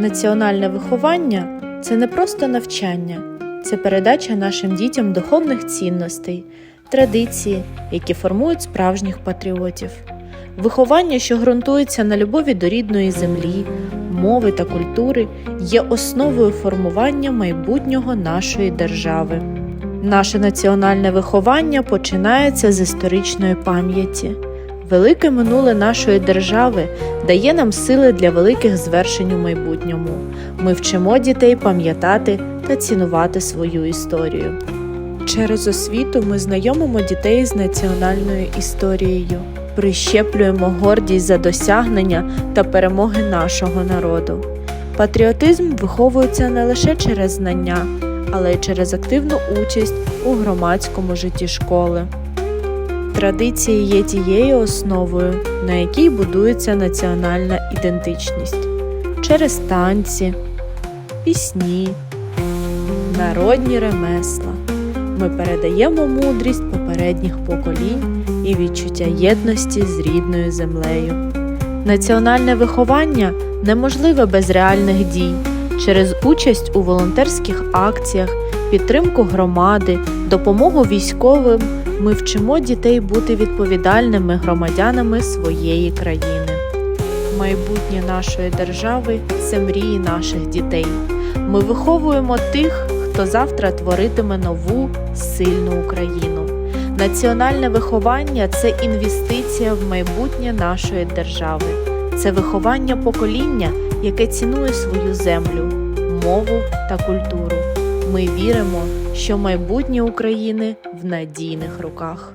Національне виховання це не просто навчання, це передача нашим дітям духовних цінностей, традиції, які формують справжніх патріотів. Виховання, що ґрунтується на любові до рідної землі, мови та культури, є основою формування майбутнього нашої держави. Наше національне виховання починається з історичної пам'яті. Велике минуле нашої держави дає нам сили для великих звершень у майбутньому. Ми вчимо дітей пам'ятати та цінувати свою історію. Через освіту ми знайомимо дітей з національною історією, прищеплюємо гордість за досягнення та перемоги нашого народу. Патріотизм виховується не лише через знання, але й через активну участь у громадському житті школи. Традиції є тією основою, на якій будується національна ідентичність через танці, пісні, народні ремесла. Ми передаємо мудрість попередніх поколінь і відчуття єдності з рідною землею. Національне виховання неможливе без реальних дій через участь у волонтерських акціях, підтримку громади, допомогу військовим. Ми вчимо дітей бути відповідальними громадянами своєї країни. Майбутнє нашої держави це мрії наших дітей. Ми виховуємо тих, хто завтра творитиме нову сильну Україну. Національне виховання це інвестиція в майбутнє нашої держави, це виховання покоління, яке цінує свою землю, мову та культуру. Ми віримо, що майбутнє України в надійних руках.